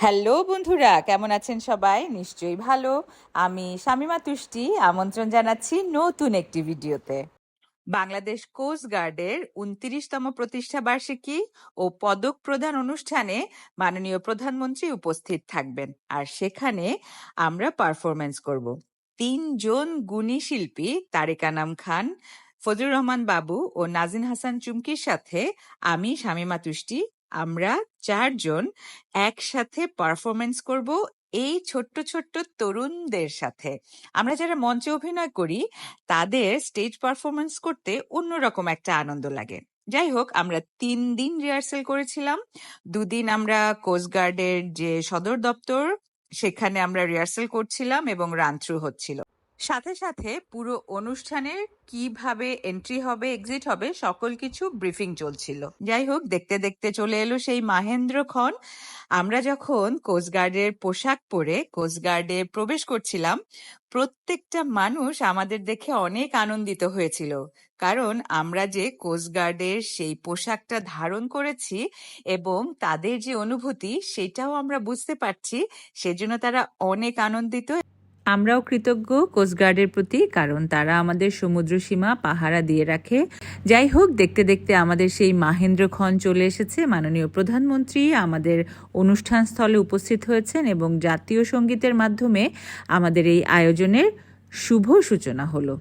Hello বন্ধুরা, কেমন আছেন সবাই? নিশ্চয়ই ভালো। আমি শামিমা তুষ্টি, আমন্ত্রণ জানাচ্ছি নতুন একটি ভিডিওতে। বাংলাদেশ কোস্ট গার্ডের উনত্রিশতম প্রতিষ্ঠা বার্ষিকী ও পদক প্রদান অনুষ্ঠানে মাননীয় প্রধানমন্ত্রী উপস্থিত থাকবেন। আর সেখানে আমরা পারফরমেন্স করব। তিনজন গুণী শিল্পী, তারেক আনাম খান, ফজলুর রহমান বাবু ও নাজিন হাসান চুমকির সাথে আমি শামিমা তুষ্টি আমরা চারজন একসাথে পারফরমেন্স করব এই ছোট্ট ছোট্ট তরুণদের সাথে। আমরা যারা মঞ্চে অভিনয় করি, তাদের স্টেজ পারফরমেন্স করতে অন্যরকম একটা আনন্দ লাগে। যাই হোক, আমরা তিন দিন রিহার্সেল করেছিলাম। দুদিন আমরা কোস্টগার্ডের যে সদর দপ্তর, সেখানে আমরা রিহার্সেল করছিলাম এবং রান থ্রু হচ্ছিল। সাথে সাথে পুরো অনুষ্ঠানের কীভাবে এন্ট্রি হবে এক্সিট হবে, সকল কিছু ব্রিফিং চলছিল। যাই হোক, দেখতে দেখতে চলে এলো সেই মাহেন্দ্র খন আমরা যখন কোস্টগার্ডের পোশাক পরে কোস্টগার্ডে প্রবেশ করছিলাম, প্রত্যেকটা মানুষ আমাদের দেখে অনেক আনন্দিত হয়েছিল। কারণ আমরা যে কোস্টগার্ডের সেই পোশাকটা ধারণ করেছি এবং তাদের যে অনুভূতি, সেটাও আমরা বুঝতে পারছি, সেজন্য তারা অনেক আনন্দিত আমরাও কৃতজ্ঞ কোস্টগার্ডের প্রতি, কারণ তারা আমাদের সমুদ্র সীমা, পাহারা দিয়ে রাখে। যাই হোক, দেখতে দেখতে আমাদের সেই মাহেন্দ্র খন চলে এসেছে। মাননীয় প্রধানমন্ত্রী আমাদের অনুষ্ঠান স্থলে উপস্থিত হয়েছেন এবং জাতীয় সঙ্গীতের মাধ্যমে আমাদের এই আয়োজনের শুভ সূচনা হলো।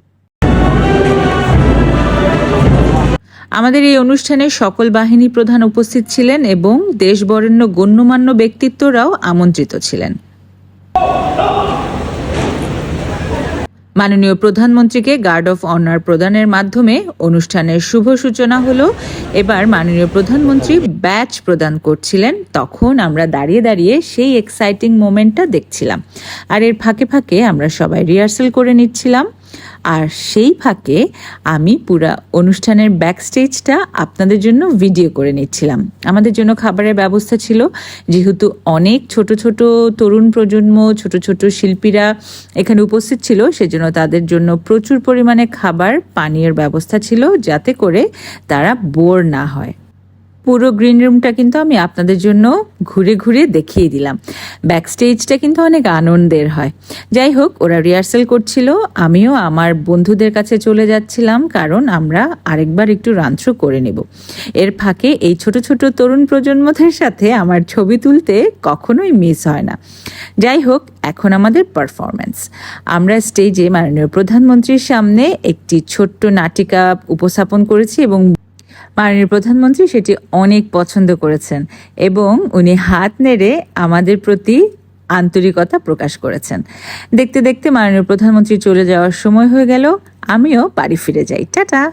আমাদের এই অনুষ্ঠানে সকল বাহিনী প্রধান উপস্থিত ছিলেন এবং দেশবরেণ্য গণ্যমান্য ব্যক্তিত্বরাও আমন্ত্রিত ছিলেন। মাননীয় প্রধানমন্ত্রীকে গার্ড অফ অনার প্রদানের মাধ্যমে অনুষ্ঠানের শুভ সূচনা হলো। এবার মাননীয় প্রধানমন্ত্রী ব্যাচ প্রদান করছিলেন। তখন আমরা দাঁড়িয়ে দাঁড়িয়ে সেই এক্সাইটিং মোমেন্টটা দেখছিলাম। আর এর ফাঁকে ফাঁকে আমরা সবাই রিহার্সেল করে নিচ্ছিলাম। আর সেই ফাঁকে আমি পুরা অনুষ্ঠানের ব্যাক স্টেজটা আপনাদের জন্য ভিডিও করে নিচ্ছিলাম। আমাদের জন্য খাবারের ব্যবস্থা ছিল, যেহেতু অনেক ছোট ছোট তরুণ প্রজন্ম, ছোট ছোট শিল্পীরা এখানে উপস্থিত ছিল, সেজন্য তাদের জন্য প্রচুর পরিমাণে খাবার, পানীয়ের ব্যবস্থা ছিল, যাতে করে তারা বোর না হয়। পুরো গ্রিন রুমটা কিন্তু আমি আপনাদের জন্য ঘুরে ঘুরে দেখিয়ে দিলাম। ব্যাক স্টেজটা কিন্তু অনেক আনন্দের হয়। যাই হোক, ওরা রিহার্সেল করছিল, আমিও আমার বন্ধুদের কাছে চলে যাচ্ছিলাম, কারণ আমরা আরেকবার একটু রান্ত্র করে নেব। এর ফাঁকে এই ছোট ছোট তরুণ প্রজন্মদের সাথে আমার ছবি তুলতে কখনোই মিস হয় না। যাই হোক, এখন আমাদের পারফরমেন্স আমরা স্টেজে মাননীয় প্রধানমন্ত্রীর সামনে একটি ছোট্ট নাটিকা উপস্থাপন করেছি এবং মাননীয় প্রধানমন্ত্রী সেটি অনেক পছন্দ করেছেন এবং উনি হাত নেড়ে আমাদের প্রতি আন্তরিকতা প্রকাশ করেছেন। দেখতে দেখতে মাননীয় প্রধানমন্ত্রী চলে যাওয়ার সময় হয়ে গেল, আমিও বাড়ি ফিরে যাই। টাটা!